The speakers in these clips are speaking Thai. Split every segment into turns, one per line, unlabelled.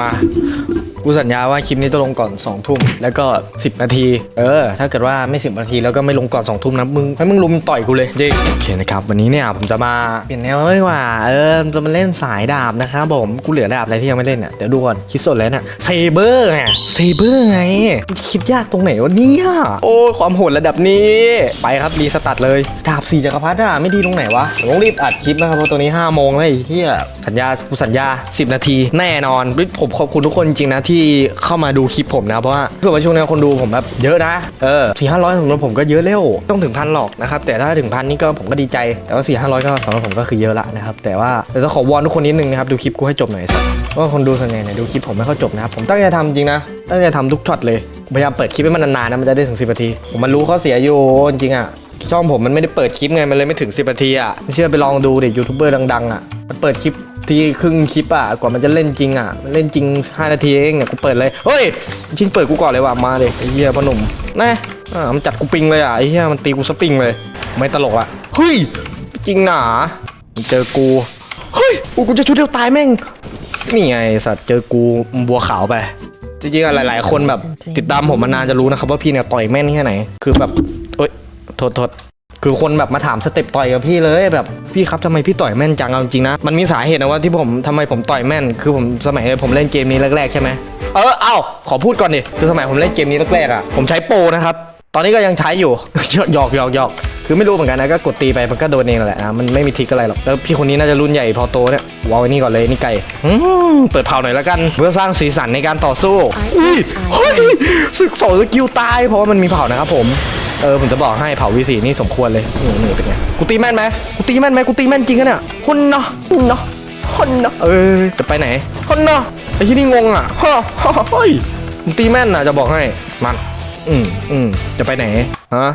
มา กูสัญญาว่าคลิปนี้จะลงก่อน2องทุ่มแล้วก็ 10 นาที เออ ถ้าเกิดว่าไม่ 10 นาทีแล้วก็ไม่ลงก่อน2องทุ่มนะมึงให้มึงลุมต่อยกูเลยจริงโอเคนะครับวันนี้เนี่ยผมจะมาเปลี่ยนแนวดีกว่าเออจะมาเล่นสายดาบนะครับผมกูเหลือดาบอะไรที่ยังไม่เล่นอะเดี๋ยวดูก่อนคิดสดแล้วเนี่ยเซเบอร์ไงเซเบอร์ไงคิดยากตรงไหนวะเนี่ยโอ้ความโหดระดับนี้ ไปครับรีสตาร์ทเลยดาบสี่จักรพรรดิอะไม่ดีตรงไหนวะต้องรีบอัดคลิปนะครับเพราะตัวนี้5โมงแล้วไอ้เหี้ยสัญญากูสัญญา 10 นาที แน่นอนผมขอบคุณทุกคนจริงนะที่เข้ามาดูคลิปผมนะ เพราะว่าเพื่อว่าช่วงนี้คนดูผมแบบเยอะนะ เออสี่ห้าร้อยสำหรับผมก็เยอะเร็วต้องถึงพันหรอกนะครับ แต่ถ้าถึงพันนี่ก็ผมก็ดีใจ แต่ว่าสี่ห้าร้อยก็สำหรับผมก็คือเยอะละนะครับ แต่ว่าเดี๋ยวจะขอวอนทุกคนนิดนึงนะครับ ดูคลิปกูให้จบหน่อยสักว่าคนดูส่วนใหญ่เนี่ยดูคลิปผมไม่เข้าจบนะครับผมตั้งใจทำจริงนะตั้งใจทำทุกช็อตเลยพยายามเปิดคลิปให้มันนานๆนะมันจะได้ถึง10นาทีผมมันรู้ข้อเสียอยู่จริงๆอะ ช่องผมมันไม่ได้เปิดคลิปไง มันเลยไม่ถึง 10นาทีอะเชื่อไปลองดูเด็กยูทูบเบอร์ดังๆ อะ มันเปิดคลิปที่ครึ่งคลิปอะ กว่ามันจะเล่นจริงอะ มันเล่นจริง 5 นาทีเองเนี่ยกูเปิดเลย เฮ้ย จริงเปิดกูก่อนเลยว่ะ มาเลยไอ้เหี้ยพ่อหนุ่มนะอ่ามันจัดกูปิงเลยอะ ไอ้เหี้ยมันตีกูสปริงเลย ไม่ตลกอะ เฮ้ย จริงหนาเจอกู เฮ้ยกูกูจะชุดเดียวตายแม่ง นี่ไงสัตว์เจอกูบัวขาวไปจริงๆอะหลาย ๆ คนแบบติดตามผมมานานจะรู้นะครับว่าพี่เนี่ยต่อยแม่นแค่ไหน คือแบบ โทษโทษคือคนแบบมาถามสเต็ปต่อยกับพี่เลยแบบพี่ครับทำไมพี่ต่อยแม่นจังเอาจริงนะ มันมีสาเหตุนะว่าที่ผมทำไมผมต่อยแม่น คือผมสมัยผมเล่นเกมนี้แรกๆใช่ไหมเออเอ้าขอพูดก่อนดิคือสมัยผมเล่นเกมนี้แรกๆอะผมใช้โปรนะครับตอนนี้ก็ยังใช้อยู่หยอกหยอกหยอกคือไม่รู้เหมือนกันนะก็กดตีไปมันก็โดนเองแหละนะมันไม่มีทริกอะไรหรอกแล้วพี่คนนี้น่าจะรุ่นใหญ่พอโตเนี่ยวางไว้นี่ก่อนเลยนี่ไก่อืมเปิดเผาหน่อยแล้วกันเพื่อสร้างสีสันในการต่อสู้อุ้ยเฮ้ยศึกสองสกิลตายเพราะว่ามันมีเผานะครับผม เออผมจะบอกให้เผาวีสีนี่สมควรเลยหนูหนูเป็นไงกูตีแม่นไหมกูตีแม่นไหมกูตีแม่นจริงอะเนี่ยหุ่นเนาะหุ่นเนาะหุ่นเนาะเออจะไปไหนหุ่นเนาะไอ้ที่นี่งงอะฮ่าฮ่าเฮ้ยมึงตีแม่นนะจะบอกให้มันอืมอืมจะไปไหนฮะ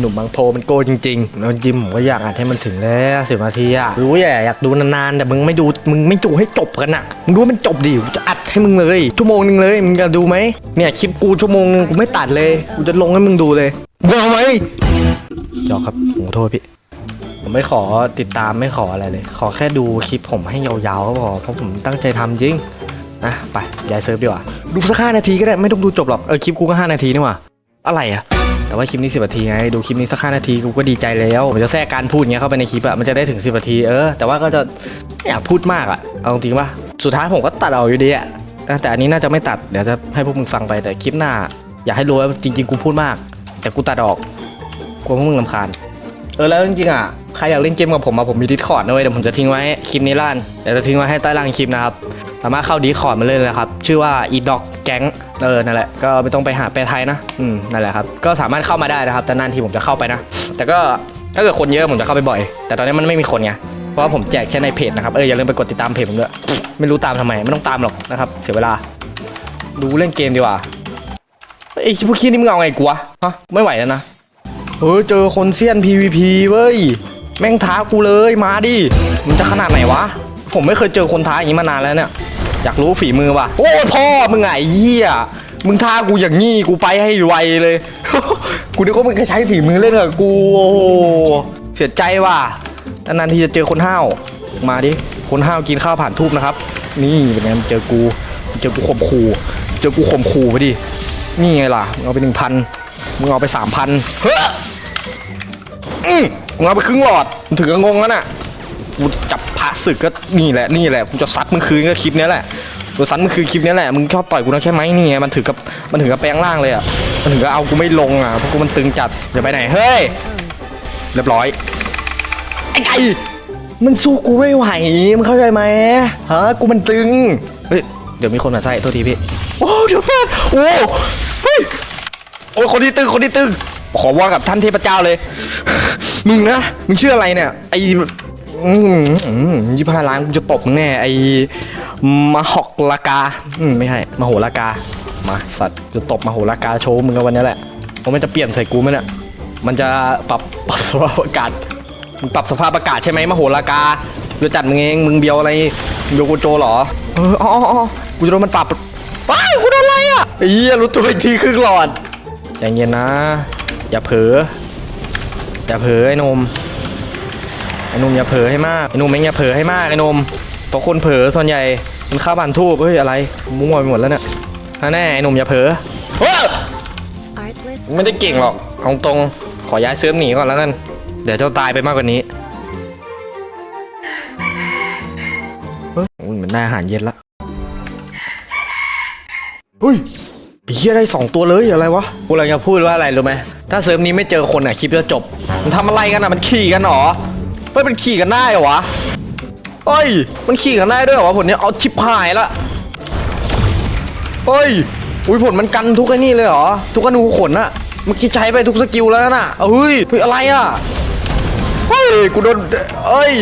หนุ่มบางโพมันโกจริงๆแล้วจิมผมก็อยากอัดให้มันถึงแล้วสิบนาทีอะรู้แย่อยากดูนานๆ แต่มึงไม่ดูมึงไม่ดูให้จบกันอะมึงดูมันจบดิกูจะอัดให้มึงเลยชั่วโมงหนึงเลยมึงจะดูไหมเนี่ยคลิปกูชั่วโมงนึงกูไม่ตัดเลยกูจะลงให้มึงดูเลย มึงเอาไหมยอกครับผมขอโทษพี่ ผมไม่ขอติดตามไม่ขออะไรเลย ขอแค่ดูคลิปผมให้ยาวๆก็พอเพราะผมตั้งใจทำจริงนะไปย้ายเซิร์ฟดีกว่า ดูสักห้านาทีก็ได้ไม่ต้องดูจบหรอกเออคลิปกูก็ห้านาทีนี่หว่าอะไรอะแต่ว่าคลิปนี้สิบนาทีไงดูคลิปนี้สักห้านาทีกูก็ดีใจแล้วผมจะแทรกการพูดเงี้ยเข้าไปในคลิปอะมันจะได้ถึงสิบนาทีเออแต่ว่าก็จะไม่อยากพูดมากอะเอาจริงป่ะสุดท้ายผมก็ตัดออกอยู่ดีอะแต่อันนี้น่าจะไม่ตัดเดี๋ยวจะให้พวกมึงฟังไปแต่คลิปหน้า อยากให้รู้ว่าจริง ๆ กูพูดมาก แต่กูตัดออกกลัวพวกมึงลำคาญ เออแล้วจริงๆอะใครอยากเล่นเกมกับผมมาผมมีดิสคอร์ดด้วยเดี๋ยวผมจะทิ้งไว้คลิปนี้ล่านเดี๋ยวจะทิ้งไว้ให้ใต้ล่างคลิปนะครับ สามารถเข้าดิสคอร์ดมาเลยนะครับ ชื่อว่า e d o g gang เออนั่นแหละก็ไม่ต้องไปหาแปลไทยนะอืมนั่นแหละครับก็สามารถเข้ามาได้นะครับ แต่นานทีผมจะเข้าไปนะ แต่ก็ถ้าเกิดคนเยอะผมจะเข้าไปบ่อย แต่ตอนนี้มันไม่มีคนไงเพราะว่าผมแจกแค่ในเพจนะครับเอออย่าลืมไปกดติดตามเพจผมด้วยไม่รู้ตามทำไมไม่ต้องตามหรอกนะครับ เสียเวลา ดูเล่นเกมดีกว่า ไอ้พวกขี้นี่มึงเอาไงกูวะฮะไม่ไหวแล้วนะเออเจอคนเซียน PVP เว้ยแม่งท้ากูเลยมาดิมันจะขนาดไหนวะ ผมไม่เคยเจอคนท้าอย่างนี้มานานแล้วเนี่ยอยากรู้ฝีมือว่ะโอ้ยพ่อมึงไงเหี้ยมึงท้ากูอย่างงี้กูไปให้ไวเลย กูนึกว่ามึงจะใช้ฝีมือเล่นกับกูโอ้โหเสียใจว่ะนานๆทีจะเจอคนห้าวมาดิคนห้าวกินข้าวผ่านทูบนะครับ นี่เป็นไงมึงเจอกู เจอกูข่มขู่ เจอกูข่มขู่ไปดิ นี่ไงล่ะ มึงเอาไปหนึ่งพันมึงเอาไปสามพันเฮ้ยอืมมึงเอาไปครึ่งหลอดมึงถึงกับงงแล้วน่ะ กูจับพระศึกก็นี่แหละนี่แหละ กูจะซัดมึงคืนก็คลิปนี้แหละ กูซัดมึงคืนคลิปนี้แหละ มึงชอบต่อยกูนะใช่ไหมนี่ไงมันถึงกับมันถึงกับแปลงร่างเลยอะ มันถึงกับเอากูไม่ลงอะ เพราะกูมันตึงจัดอย่าไปไหนเฮ้ย เรียบร้อยไอ้ไก่มันสู้กูไม่ไหว มึงเข้าใจไหมฮะ กูมันตึง เฮ้ย เดี๋ยวมีคนมาใส่โทษทีพี่ โอ้ เดี๋ยวเพื่อนโอ้ โอ้ยคนที่ตึงคนที่ตึงขอว่ากับท่านเทพเจ้าเลย มึงนะ มึงชื่ออะไรเนี่ย ไอ้อืมยี่ห้าล้านกูจะตบมึงแน่ ไอ้มหอกลากา อืมไม่ใช่มาโหลากา มาสัตว์จะตบมาโหลากาโชว์มึงกันวันนี้แหละเพรามันจะเปลี่ยนใส่กูไหมเนี่ย มันจะปรับปรับสภาพอากาศมึงปรับสภาพอากาศใช่ไหมมาโหลากาจะจัดมึงเอง มึงเบียวอะไรโยโกโจเหรอ เอออ๋อกูจะโดนมันปรับว้ายกูโดนอะไรอะไอ้เหี้ยรู้ตัวอีกทีครึ่งหลอด ใจเย็นนะ อย่าเผลออย่าเผลอไอ้นมไอ้นุ่มอย่าเผลอให้มากไอ้นุ่มเองอย่าเผลอให้มากไอ้นมเพราะคนเผลอส่วนใหญ่มันฆ่าบันทูบเฮ้ยอะไรมั่วไปหมดแล้วเนี่ยอะแน่ไอ้นุ่มอย่าเผลอเฮ้ยไม่ได้เก่งหรอกเอาตรงขอย้ายเซิร์ฟหนีก่อนแล้วกันเดี๋ยวเจ้าตายไปมากกว่านี้เฮ้ยเหมือนได้อาหารเย็นละเฮ้ย เฮียได้สองตัวเลยอะไรวะกูกำลังจะพูดว่าอะไรรู้ไหมถ้าเซิร์ฟนี้ไม่เจอคนอะคลิปจะจบ มันทำอะไรกันอะมันขี่กันหรอเฮ้ยมันขี่กันได้เหรอวะเฮ้ย มันขี่กันได้ด้วยเหรอวะผลเนี้ยเอาชิปหายละเฮ้ยอุ้ยผลมันกันทุกไอ้นี่เลยเหรอทุกอนูขนอะเมื่อกี้ใช้ไปทุกสกิลแล้วน่ะเฮ้ยเฮ้ยอะไรอะเฮ้ยกูโดนเอ้ย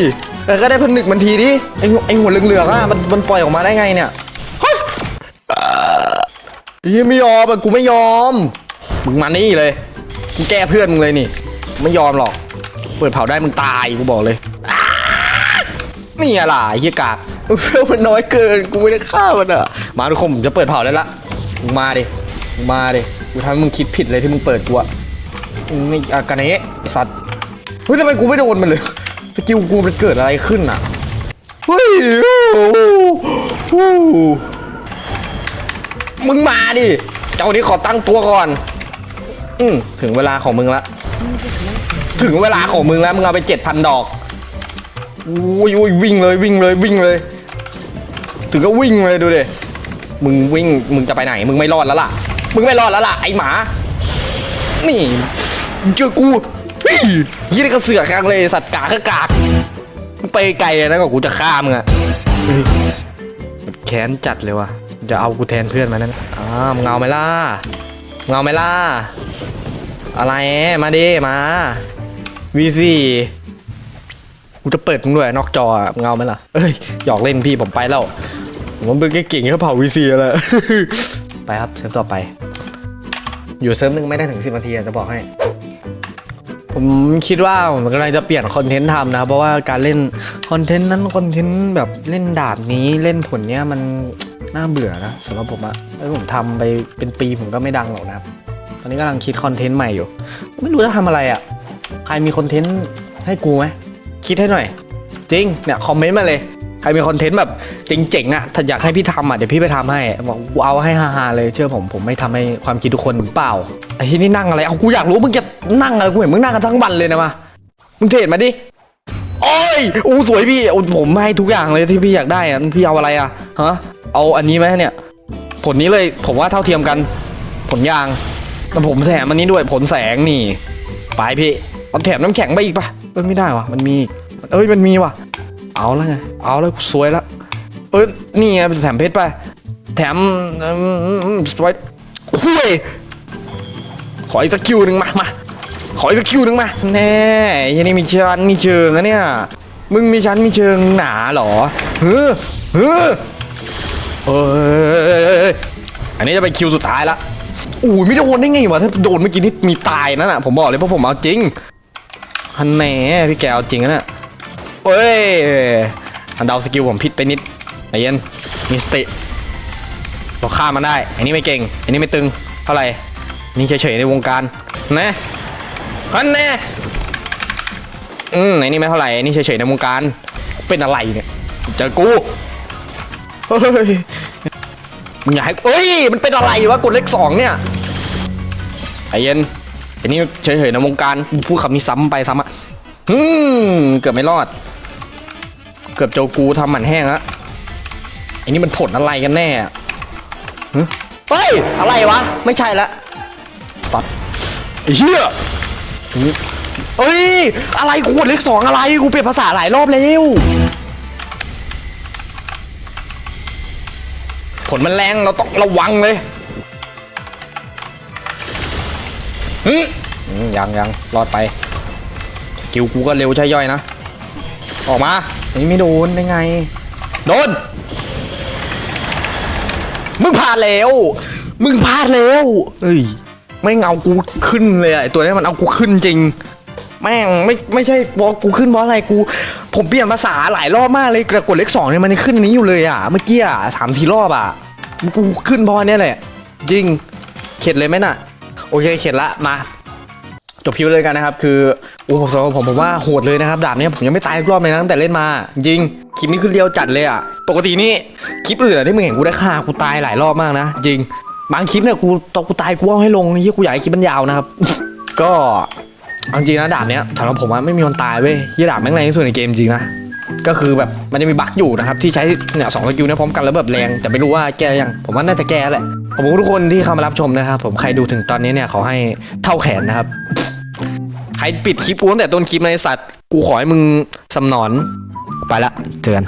แต่ก็ได้ผนึกมันทีดิไอหัวไอหัวเหลืองๆอะมันมันปล่อยออกมาได้ไงเนี่ย เฮ้ยไม่ยอมอะกูไม่ยอม มึงมานี่เลย กูแก้เพื่อนมึงเลยนี่ ไม่ยอมหรอก เปิดเผาได้มึงตายกูบอกเลย นี่อะไรเฮียกากเพื่อนมันน้อยเกิน กูไม่ได้ฆ่ามันอะ มาทุกคนผมจะเปิดเผาได้ละ มึงมาดิ มึงมาดิ กูทำให้มึงคิดผิดเลยที่มึงเปิดกูอะมึงไม่อากันเนะไอสัตว์ เฮ้ยทำไมกูไม่โดนมันเลย สกิลกูมันเกิดอะไรขึ้นอะ เฮ้ยโอ้โหโอ้โห มึงมาดิ เจ้านี้ขอตั้งตัวก่อน อืมถึงเวลาของมึงละ ถึงเวลาของมึงแล้ว มึงเอาไปเจ็ดพันดอกอุ้ยอุ้ยวิ่งเลยวิ่งเลยวิ่งเลย ถึงก็วิ่งเลยดูดิมึงวิ่งมึงจะไปไหน มึงไม่รอดแล้วล่ะ มึงไม่รอดแล้วล่ะไอหมา นี่เจอกูยี่นี่ก็เสือกกลางเลยสัตว์กากก็กากมึงไปไกลนะกว่ากูจะฆ่ามึงอะแบบแค้นจัดเลยว่ะ จะเอากูแทนเพื่อนมานั่นอ้าวมึงเอาไหมล่ะมึงเอาไหมล่ะ อะไร มาดิ มาวีซีกูจะเปิดมึงด้วยนอกจออะมึงเอาไหมล่ะ เอ้ย หยอกเล่นพี่ผมไปแล้ว ผมว่ามึงเก่งแค่เผาวีซีแล้วไปครับเซิร์ฟต่อไป อยู่เซิร์ฟหนึงไม่ได้ถึงสิบนาทีจะบอกให้ ผมคิดว่าผมกำลังจะเปลี่ยนคอนเทนต์ทำนะ เพราะว่าการเล่นคอนเทนต์นั้นคอนเทนต์แบบเล่นดาบนี้เล่นผลเนี้ยมัน น่าเบื่อนะสำหรับผมอะถ้าผมทำไปเป็นปีผมก็ไม่ดังหรอกนะครับ ตอนนี้กำลังคิดคอนเทนต์ใหม่อยู่ ไม่รู้จะทำอะไรอะ่ะใครมีคอนเทนต์ให้กูไหมคิดให้หน่อย จริงเนี่ยคอมเมนต์มาเลยใครมีคอนเทนต์แบบเจ๋งๆอะ่ะถ้าอยากให้พี่ทำอะเดี๋ยวพี่ไปทำให้บอกกูเอาให้ฮาๆเลยเชื่อผมผมไม่ทำให้ความคิดทุกคนเปล่าไอ้ที่นี่นั่งอะไรเอากูอยากรู้มึงจะนั่งอะไรกูเห็นมึงนั่งกันทั้งวันเลยนะมามึงเทรดมาดิโอ้ยอู้สวยพี่ผมให้ทุกอย่างเลยที่พี่อยากได้อะพี่เอาอะไรอะฮะ เอาอันนี้ไหมเนี่ย ผลนี้เลยผมว่าเท่าเทียมกัน ผลยางแต่ผมแถมอันนี้ด้วยผลแสงนี่ไปพี่เอาแถมน้ำแข็งไปอีกปะเอ้ยไม่ได้วะมันมีเอ้ยมันมีวะเอาแล้วไงเอาแล้วสวยแล้วเอ้ยนี่ไงแถมเพชรไป แถมสวยคุยขออีกสักคิวหนึ่งมามาขออีกสักคิวหนึ่งมาแน่ยันนี่มีชั้นมีเชิงนะเนี่ยมึงมีชั้นมีเชิงหนาหรอเฮ้อเฮ้อ เอ้ยอันนี้จะเป็นคิวสุดท้ายละอู้ยไม่โดนได้ไงวะถ้าโดนเมื่อกี้นี่มีตายนั่นน่ะผมบอกเลยเพราะผมเอาจริงฮันแหน่พี่แกเอาจริงนะเนี่ยเอ้ยอันเดาสกิลผมผิดไปนิดใจเย็นมีสติเราฆ่ามันได้อันนี้ไม่เก่ง อันนี้ไม่ตึงเท่าไหร่นี่เฉยๆในวงการนะฮันแน่อืมอันนี้ไม่เท่าไหร่อันนี้เฉยๆในวงการเป็นอะไรเนี่ยเจอกู ยมึงอยากให้เอ้ย มันเป็นอะไรวะกดเลขสองเนี่ยใจเย็นอันนี้เฉยๆในวงการพูดคำนี้ซ้ำไปซ้ำอะอืมเกือบไม่รอด เกือบโจกูทำหมันแห้งละอันนี้มันผลอะไรกันแน่เฮ้ย อะไรวะ ไม่ใช่ละสัตว์เหี้ยเอ้ย อะไรขวดเลขสองอะไร กูเปลี่ยนภาษาหลายรอบแล้ว ผลมันแรงเราต้องระวังเลยอืมอืมยังยังรอดไปสกิลกูก็เร็วใช่ย่อยนะ ออกมาอันนี้ไม่โดนได้ไง โดน มึงพลาดแล้ว มึงพลาดแล้วเอ้ยไม่งเอากูขึ้นเลยอะไอตัวนี้มันเอากูขึ้นจริง แม่งไม่ไม่ใช่บอกกูขึ้นเพราะอะไรกู ผมเปลี่ยนภาษาหลายรอบมากเลยแต่กดเลขสองเนี่ยมันยังขึ้นอันนี้อยู่เลยอะเมื่อกี้อะสามทีรอบอะกูขึ้นเพราะอันเนี้ยแหละจริงเข็ดเลยไหมน่ะ โอเคเข็ดละมาจบคลิปเลยกันนะครับ คือโอ้สำหรับผมผมว่าโหดเลยนะครับดาบเนี้ยผมยังไม่ตายรอบเลยนะตั้งแต่เล่นมาจริงคลิปนี้คือเรียวจัดเลยอะปกตินี่คลิปอื่นอะที่มึงเห็นกูได้ฆ่ากูตายหลายรอบมากนะจริงบางคลิปเนี่ยกูตอนกูตายกูเอาให้ลงเฮียกูอยากให้คลิปมันยาวนะครับ ก็ เอาจริงนะดาบเนี้ยสำหรับผมว่าไม่มีคนตายเว้ยเฮียดาบแม่งแรงที่สุดในเกมจริงนะก็คือแบบมันจะมีบั๊กอยู่นะครับที่ใช้เนี่ยสองสกิลเนี่ยพร้อมกันแล้วแบบแรงแต่ไม่รู้ว่าแก้ยังผมว่าน่าจะแก้แหละขอบคุณทุกคนที่เข้ามารับชมนะครับผมใครดูถึงตอนนี้เนี่ยขอให้เท่าแขนนะครับใครปิดคลิปกูตั้งแต่ต้นคลิปในสัตว์กูขอให้มึงสำนอนไปละเจอกัน